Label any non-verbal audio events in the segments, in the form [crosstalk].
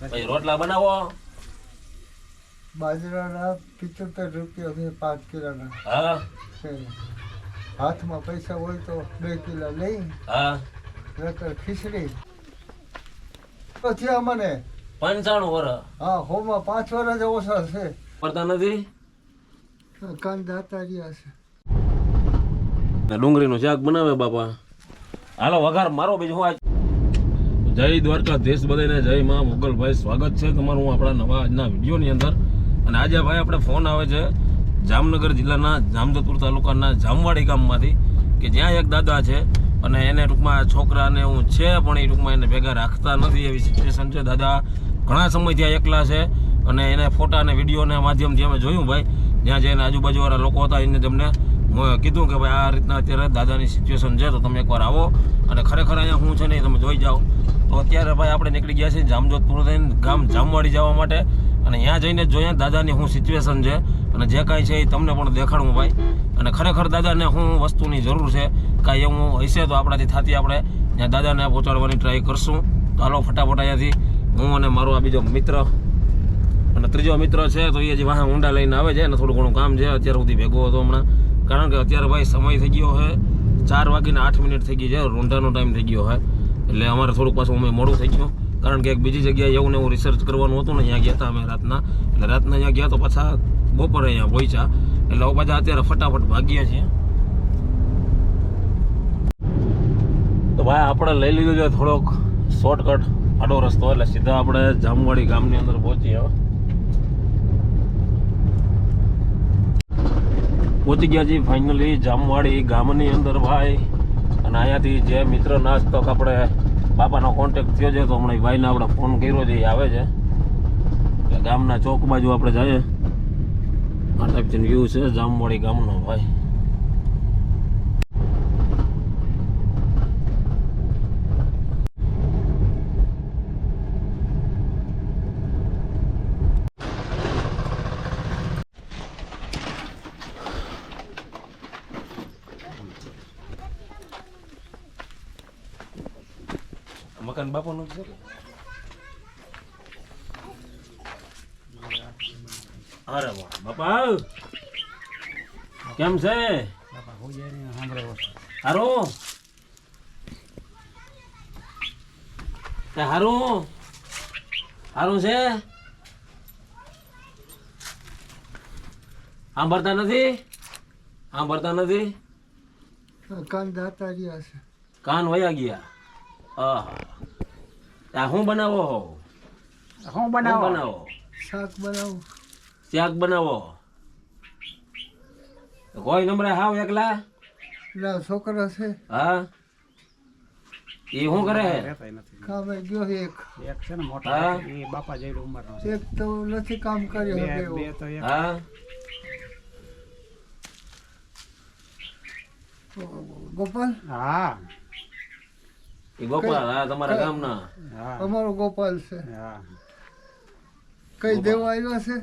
પછી રોટલા બનાવો. બાજરાના પિત્તોતેર રૂપિયા છે પાંચ કિલોના હા. હાથમાં પૈસા હોય તો બે કિલો લઈ હા. નકર ખીચડી. તો અમને મને પંચાણું વર. હા હોમાં પાંચ વર જ ઓછા છે. પડતા નથી? કાન દાતા રહ્યા છે. ડુંગળીનું શાક બનાવે બાપા. હાલો વઘાર મારો બીજું હું આજ જય દ્વારકા, દેશ બધાને જય માં મોગલભાઈ. સ્વાગત છે તમારું આપણા નવા આજના વિડીયોની અંદર. અને આજે ભાઈ આપણે ફોન આવે છે જામનગર જિલ્લાના જામજતપુર તાલુકાના જામવાડી ગામમાંથી, કે જ્યાં એક દાદા છે અને એને ટૂંકમાં છોકરાને હું છે, પણ એ ટૂંકમાં એને ભેગા રાખતા નથી એવી સિચ્યુએશન છે. દાદા ઘણા સમયથી આ એકલા છે અને એને ફોટા અને વિડીયોના માધ્યમથી અમે જોયું ભાઈ. જ્યાં જઈને આજુબાજુવાળા લોકો હતા, એને તમને કીધું કે ભાઈ આ રીતના અત્યારે દાદાની સિચ્યુએશન છે, તો તમે એકવાર આવો. અને ખરેખર અહીંયા હું છે ને તમે જોઈ જાઓ. તો અત્યારે ભાઈ આપણે નીકળી ગયા છીએ જામજોધપુર થઈને ગામ જામવાડી જવા માટે. અને ત્યાં જઈને જોઈએ દાદાની શું સિચ્યુએશન છે. અને જે કાંઈ છે એ તમને પણ દેખાડું ભાઈ. અને ખરેખર દાદાને શું વસ્તુની જરૂર છે. કાંઈ એવું હશે તો આપણાથી થતી આપણે ત્યાં દાદાને પહોંચાડવાની ટ્રાય કરશું. તો હાલો ફટાફટ અહીંયાથી હું અને મારો આ બીજો મિત્ર અને ત્રીજો મિત્ર છે તો એ જે વાહન ઊંડા લઈને આવે છે. અને થોડું ઘણું કામ છે. અત્યાર સુધી ભેગો હતો હમણાં. કારણ કે અત્યારે ભાઈ સમય થઈ ગયો છે. ચાર વાગીને આઠ મિનિટ થઈ ગઈ છે. રૂંઢાનો ટાઈમ થઈ ગયો છે. એટલે અમારે થોડુંક પાછું અમે મોડું થઈ ગયું. કારણ કે એક બીજી જગ્યાએ એવું ને એવું રિસર્ચ કરવાનું હતું ને અહીંયા ગયા હતા અમે રાતના. એટલે રાતના અહીંયા ગયા તો પાછા બપોરે અહીંયા પહોંચ્યા. એટલે પાછા અત્યારે ફટાફટ ભાગીએ છીએ. તો ભાઈ, આપણે લઈ લીધું છે થોડોક શોર્ટકટ આડો રસ્તો. એટલે સીધા આપણે જામવાડી ગામની અંદર પહોંચીએ હવે. પહોંચી ગયા છીએ ફાઇનલી જામવાડી ગામની અંદર, ભાઈ. અને અહીંયાથી જે મિત્ર નાસ્તો આપણે બાપાનો કોન્ટેક્ટ થયો છે, તો હમણાં ભાઈને આપણે ફોન કર્યો છે, એ આવે છે. ગામના ચોક બાજુ આપણે જઈએ. આ ટાઈપથી વ્યૂ છે, જામવાડી ગામનો, ભાઈ. મકાન બાપાનું છે અરે બાપા. કેમ છે? હારું? તે હારું? હારું છે? સાંભળતા નથી? સાંભળતા નથી? કાન દાતા રહ્યા છે. કાન વયા ગયા. આ શું બનાવો હો? શું બનાવો? બનાવો? શાક બનાવો. શાક બનાવો? કોઈ નમરા હાવ એકલા? ના છોકરા છે. હા? એ શું કરે નથી કામે ગયો એક. એક છે ને હા. મોટા એ બાપા જેવી ઉંમરનો એક તો નથી કામ કર્યું બે બે તો એક. હા? ગોપાલ? હા. એ ગોપાલ હા તમારા ગામના. હા. અમારો ગોપાલ છે. કઈ દેવા આવ્યા છે?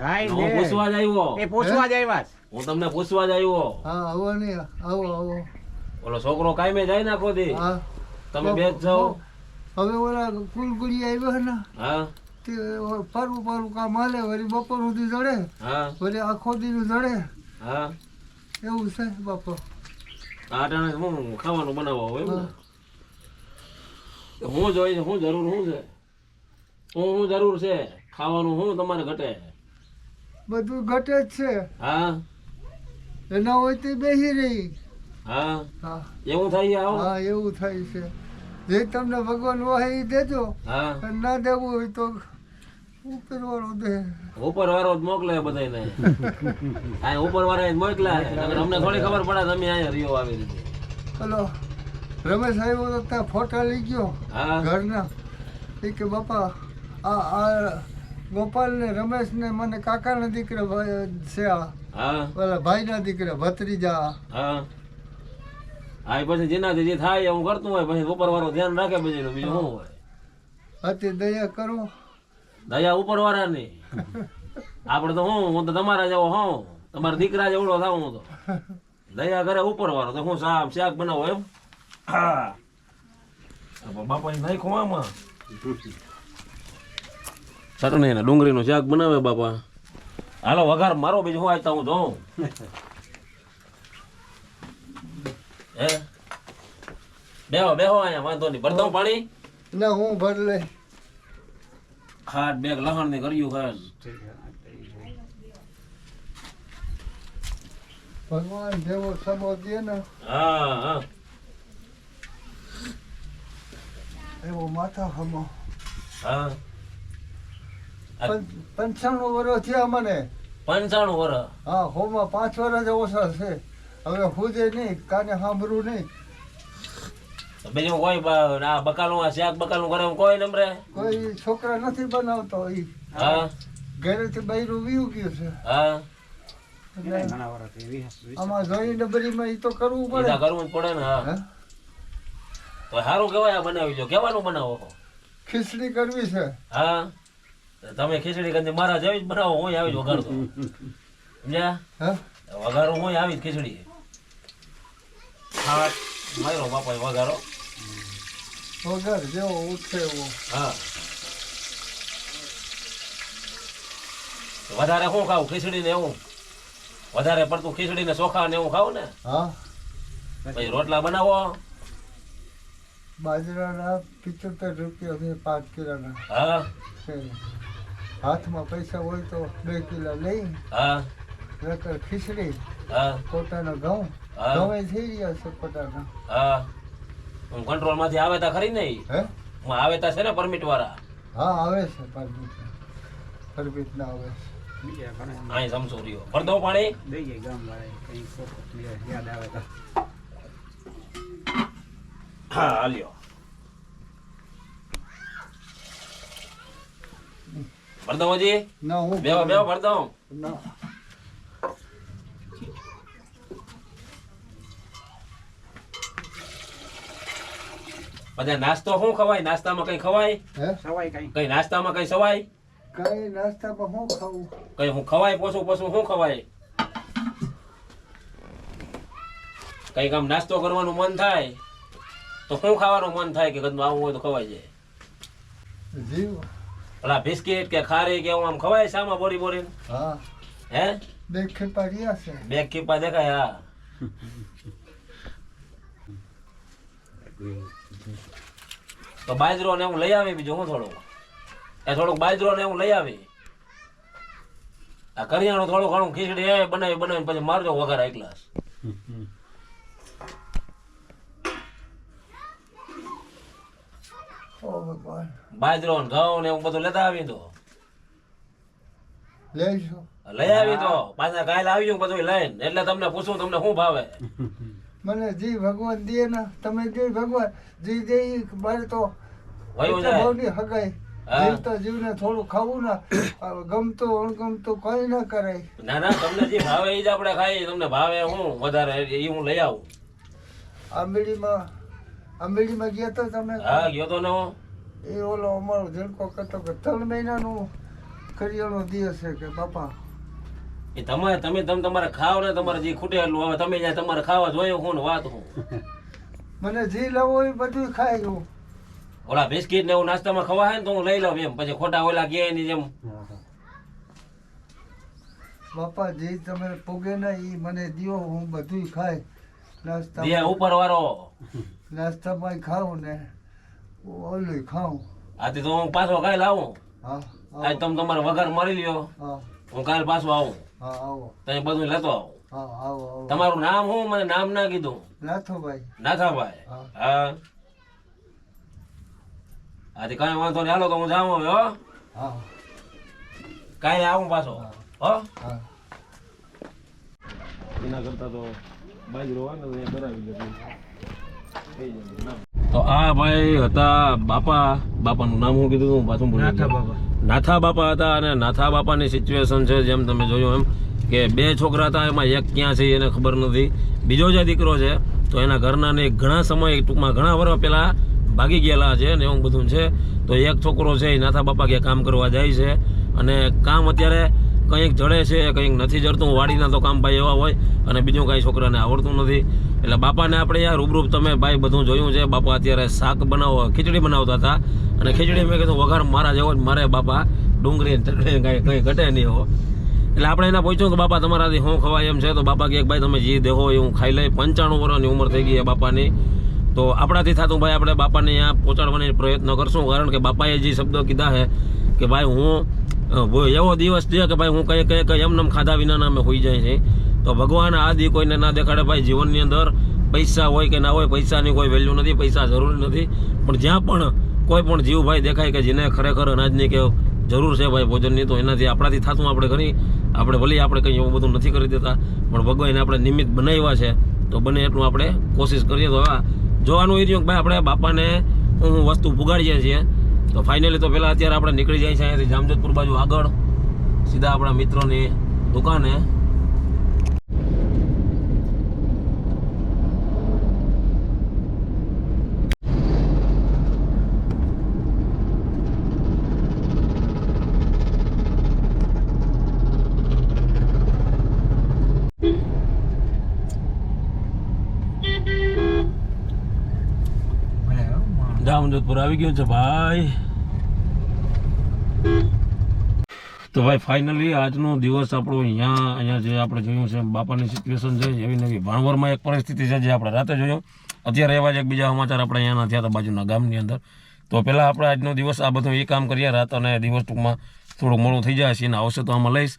હા પૂછવા જ આવ્યો. એ પૂછવા જ આવ્યા. હું તમને પૂછવા જ આવ્યો. હા આવો ને આવો આવો. ઓલો છોકરો કાયમે જાય નાખો દી હા. તમે બે જાઓ. હવે ઓલા કુલગુડી આવ્યા ને હા. તે ફરવું ફરવું કામ હાલે વળી બપોર સુધી જડે. હા. વળી આખો દી જડે. હા. એવું છે બાપા. આ ટાણે હું ખાવાનું બનાવવા હોય ને? હું જોઈ હું જરૂર શું છે? હું હું જરૂર છે? ખાવાનું હું તમારે ઘટે? બધું ઘટે જ છે. હા? એના હોય તે બેસી રહી. હા? હા. એવું થાય આવો? હા એવું થાય છે. જે તમને ભગવાન વાહે એ દેજો. હા. ના દેવું હોય તો ઉપરવાળો દે. ઉપર વાળો જ મોકલે બધાને આ [laughs] ઉપર વાળા મોકલા. અમને થોડી ખબર પડે તમે અહીંયા રહ્યો આવી રીતે. હલો. રમેશ આવ્યો તો ત્યાં ફોટા લઈ ગયો હા. ઘરના. એ કે બાપા આ આ ગોપાલ ને રમેશ ને મને કાકાના દીકરા ભાઈ છે આ. હા. ઓલા ભાઈના દીકરા ભત્રીજા હા. પછી જેનાથી જે થાય હું કરતું હોય પછી ઉપર વાળો ધ્યાન રાખે પછી બીજું શું હોય? અતિ દયા કરો. દયા ઉપર વાળાની આપણે તો હું હું તો તમારા જેવો હું તમારા દીકરા જેવડો થાવ હું તો. દયા કરે ઉપર વાળો તો હું શાક શાક બનાવો એમ? હા બાપા નાખ્યું આમાં નહીં એના ડુંગળીનો શાક બનાવે બાપા હાલો વઘાર મારો બીજું હું તો હું જોઉં હે બેહો બેહો અહીંયા વાંધો નહીં ભરતો પાણી ના હું ભર લે ખાટ બેગ લહણ ને કર્યું ખાસ ભગવાન જેવો સમો દે ને, હા હા. એવો માથા હમો. હા. પંચાણું વર્ષ થયા મને. પંચાણું વર્ષ હા હોમાં પાંચ વર્ષ ઓછા છે. હવે હુજે નહીં કાને સાંભળું નહીં. બીજું કોઈ બ- આ બકાલું આ શાક બકાલું કરે કોઈ નમરે કોઈ છોકરા નથી બનાવતો ઈ. હા. ઘરેથી બૈરું વીવું ગયું છે. હા. આમાં જોઈ ડબરીમાં ઈ તો કરવું પડે. કરવું જ પડે ને હે? તો સારું કેવાય આ બનાવી લો. કેવાનું બનાવો છો? ખીચડી કરવી છે. હા? તમે ખીચડી કરી મારા જેવી જ બનાવો હું આવી જ વઘારતો સમજ્યા? હે? વઘારો હું આવી જ ખીચડી. ખાવા મારો બાપા વઘારો. વઘાર જેવો ઉઠે એવો. હા. વધારે શું ખાવું ખીચડી ને એવું? વધારે પડતું ખીચડી ને ચોખા ને એવું ખાવ ને? હા. પછી રોટલા બનાવો. બાજરાના પિત્તોતેર રૂપિયા છે પાંચ કિલોના. હા? છે. હાથમાં પૈસા હોય તો બે કિલો લઈ હા? નકર ખીચડી હા? પોતાનો ઘઉં. હા. ઘઉં થઈ રહ્યા છે પોતાના હા? કંટ્રોલમાંથી આવે તા ખરી નહીં? હે? આવે તા છે ને પરમિટ વાળા હા આવે છે પરમિટ. પરમિટ ના આવે છે. બીજા ઘણા. અહીં સમસો રહ્યો. પડદો પાણી? દઈ જાય ગામ વાળા કઈ યાદ આવે તો. હા હાલ્યો. ભર હજી ના હું બેવા બેવા ભર ના. પછી નાસ્તો શું ખવાય? નાસ્તામાં કઈ ખવાય? સવાય કઈ. કઈ નાસ્તામાં કઈ સવાય કઈ નાસ્તામાં શું ખાવું કઈ હું ખવાય? પોસું પોસું શું ખવાય? કઈ કામ નાસ્તો કરવાનું મન થાય. તો શું ખાવાનું મન થાય કે કદનું આવું હોય તો ખવાય જાય? જીવ. બિસ્કિટ કે ખારી કે આમ ખવાય શામાં બોરી બોરી હા. હે? બે ખેપા ગયા છે. બે ખેપા દેખાય હા. તો બાજરો ને હું લઈ આવી બીજું હું થોડું એ થોડુંક બાજરો ને હું લઈ આવી. આ કરિયાણું થોડું ઘણું ખીચડી એ બનાવી બનાવી પછી મારજો વઘાર એક ગ્લાસ ઓ ભગવાન બાજરો ને ઘઉં ને એવું બધું લેતા આવી તો. લઈશું લઈ આવી તો. પાછા કાલે આવી બધું લઈને. એટલે તમને પૂછું તમને શું ભાવે. મને જી ભગવાન દે ને. તમે જે ભગવાન. જી દે મારે તો ભાવની હગાઈ. જીવતા જીવને થોડું ખાવું ને. ગમતું અણગમતું કઈ ના કરાય ના ના તમને જે ભાવે એ જ આપણે ખાઈએ. તમને ભાવે હું વધારે એ હું લઈ આવું. આંબેડીમાં આંબેડીમાં ગયા તો તમે? હા ગયો તો નો એ ઓલો અમારો જણકો કરતો કે ત્રણ મહિનાનું કરિયાણો દિવસ છે કે બાપા. એ તમારે તમે તમે તમારે ખાવ ને તમારે જે ખૂટેલું હવે તમે જ્યાં તમારે ખાવા જોયું હું ને વાત હું. મને જે લાવો એ બધું ખાઈ હું ઓલા બિસ્કિટ ને એવું નાસ્તામાં ખવાય ને તો હું લઈ લઉં એમ. પછી ખોટા ઓલા ગયા એની જેમ. બાપા જે તમે પોગે ને એ મને દિયો હું બધું ખાય નાસ્તા ઉપર વાળો. નાસ્તામાં ખાઉં ને ઓલું ખાઉં. આથી તો હું પાછો કાલ આવું. હા આજ તમે તમારો વઘાર મરી લ્યો. હા. હું કાલ પાછો આવું. હા આવો. તમે બધું લેતો આવું. હા આવો આવો. તમારું નામ હું? મને નામ ના કીધું. નાથોભાઈ. નાથાભાઈ. હા. હા. આથી કઈ વાંધો નહીં. હાલો તો હું જાઉં હવે હો. હા. કાલે આવું પાછો. હો. હા. એના કરતા તો તો આ ભાઈ હતા બાપા બાપાનું નામ હું કીધું હતું પાછું નાથા બાપા. નાથા બાપા હતા અને નાથા બાપાની સિચ્યુએશન છે જેમ તમે જોયું એમ કે બે છોકરા હતા એમાં એક ક્યાં છે એને ખબર નથી. બીજો જે દીકરો છે તો એના ઘરના ને ઘણા સમય ટૂંકમાં ઘણા વર્ષ પહેલાં ભાગી ગયેલા છે ને એવું બધું છે. તો એક છોકરો છે એ નાથા બાપા કે કામ કરવા જાય છે. અને કામ અત્યારે કંઈક જડે છે, કંઈક નથી જડતું વાડીના તો કામ ભાઈ એવા હોય અને બીજું કાંઈ છોકરાને આવડતું નથી. એટલે બાપાને આપણે યાર રૂબરૂપ તમે ભાઈ બધું જોયું છે, બાપા અત્યારે શાક બનાવો, ખીચડી બનાવતા હતા. અને ખીચડી મેં કીધું, વઘાર મારા જેવો જ મારે બાપા, ડુંગળી કાંઈ, કંઈ ઘટે નહીં હો. એટલે આપણે એના પૂછ્યું કે બાપા, તમારાથી શું ખવાય? એમ છે, તો બાપા કે, ભાઈ, તમે જે દેહો એ હું ખાઈ લઈ, પંચાણું વર્ષની ઉંમર થઈ ગઈ બાપાની. તો આપણાથી થતું ભાઈ, આપણે બાપાને અહીંયા પહોંચાડવાની પ્રયત્ન કરશું, કારણ કે બાપાએ જે શબ્દ કીધા છે કે, ભાઈ, હું એવો દિવસ છે કે ભાઈ હું કઈ કઈ કઈ એમને એમ ખાધા વિના અમે હોઈ જાય છે. તો ભગવાન આદિ કોઈને ના દેખાડે ભાઈ, જીવનની અંદર પૈસા હોય કે ના હોય, પૈસાની કોઈ વેલ્યુ નથી, પૈસા જરૂરી નથી. પણ જ્યાં પણ કોઈ પણ જીવ ભાઈ દેખાય કે જેને ખરેખર અનાજની કે જરૂર છે ભાઈ ભોજનની, તો એનાથી આપણાથી થતું આપણે કરી આપણે ભલે આપણે કંઈ એવું બધું નથી કરી દેતા, પણ ભગવાન આપણે નિમિત્ત બનાવ્યા છે. તો બને એટલું આપણે કોશિશ કરીએ તો હા જોવાનું એ રહ્યું કે ભાઈ આપણે બાપાને હું વસ્તુ પુગાડીએ છીએ. તો ફાઇનલી તો પહેલાં અત્યારે આપણે નીકળી જાય છે અહીંયાથી જામજોધપુર બાજુ આગળ. સીધા આપણા મિત્રોની દુકાને. જામજોધપુર આવી ગયું છે ભાઈ. તો ભાઈ ફાઇનલી આજનો દિવસ આપણો અહીંયા અહીંયા જે આપણે જોયું છે, બાપાની સિચ્યુએશન છે, એવી નવી ભાણવરમાં એક પરિસ્થિતિ છે જે આપણે રાતે જોયું. અત્યારે એવા જ એક બીજા સમાચાર આપણે અહીંયાના થયા હતા બાજુના ગામની અંદર. તો પહેલાં આપણે આજનો દિવસ આ બધું એ કામ કરીએ, રાત અને દિવસ ટૂંકમાં થોડું મોડું થઈ જાય છે અને આવશે તો આમાં લઈશ.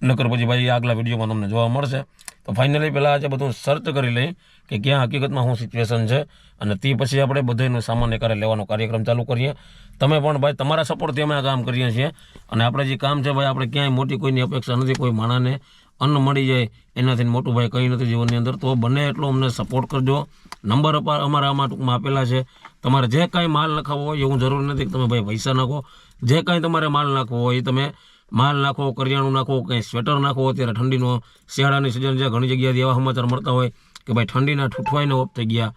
નકર પછી ભાઈ આગલા વિડીયોમાં તમને જોવા મળશે. તો ફાઇનલી પહેલાં આજે બધું સર્ચ કરી લઈ કે ક્યાં હકીકતમાં શું સિચ્યુએશન છે અને તે પછી આપણે બધાનું સામાન્ય એકારે લેવાનો કાર્યક્રમ ચાલુ કરીએ. તમે પણ ભાઈ તમારા સપોર્ટથી અમે આ કામ કરીએ છીએ. અને આપણે જે કામ છે ભાઈ, આપણે ક્યાંય મોટી કોઈની અપેક્ષા નથી, કોઈ માણાને અન્ન મળી જાય એનાથી મોટું ભાઈ કંઈ નથી જીવનની અંદર. તો બને એટલો અમને સપોર્ટ કરજો. નંબર અમારા આમાં ટૂંકમાં આપેલા છે. તમારે જે કાંઈ માલ નાખવો હોય એવું જરૂરી નથી કે તમે ભાઈ પૈસા નાખો. જે કાંઈ તમારે માલ નાખવો હોય એ તમે માલ નાખો, કરિયાણું નાખો, કંઈ સ્વેટર નાખો, અત્યારે ઠંડીનો શિયાળાની સિઝન છે, ઘણી જગ્યાએથી એવા સમાચાર મળતા હોય કે ભાઈ ઠંડીના ઠૂઠવાઈને ઓફ થઈ ગયા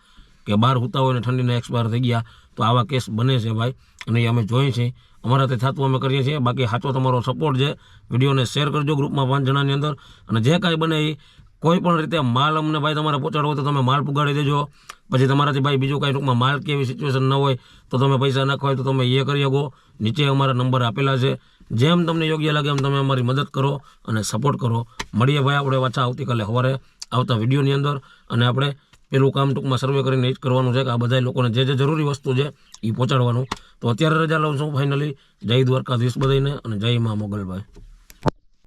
કે બહાર હોતા હોય ને ઠંડીના એક્સપાયર થઈ ગયા, તો આવા કેસ બને છે ભાઈ. અને એ અમે જોઈએ છીએ અમારાથી થતું અમે કરીએ છીએ. બાકી સાચો તમારો સપોર્ટ છે. વિડીયોને શેર કરજો ગ્રુપમાં પાંચ જણાની અંદર. અને જે કાંઈ બને એ કોઈ પણ રીતે માલ અમને ભાઈ તમારે પહોંચાડવો તો તમે માલ પુગાડી દેજો. પછી તમારાથી ભાઈ બીજું કાંઈ ટૂંકમાં માલ કે એવી સિચ્યુએશન ન હોય તો તમે પૈસા નાખવા હોય તો તમે એ કરી શકો. નીચે અમારા નંબર આપેલા છે. જેમ તમને યોગ્ય લાગે એમ તમે અમારી મદદ કરો અને સપોર્ટ કરો. મળીએ ભાઈ આપણે પાછા આવતીકાલે સવારે આવતા વિડીયોની અંદર. અને આપણે પેલું કામ ટૂંકમાં સર્વે કરીને એ જ કરવાનું છે કે આ બધા લોકોને જે જે જરૂરી વસ્તુ છે એ પહોંચાડવાનું. તો અત્યારે રજા લઉં છું ફાઇનલી જય દ્વારકાધીશ બધાને અને જય મા મોગલભાઈ.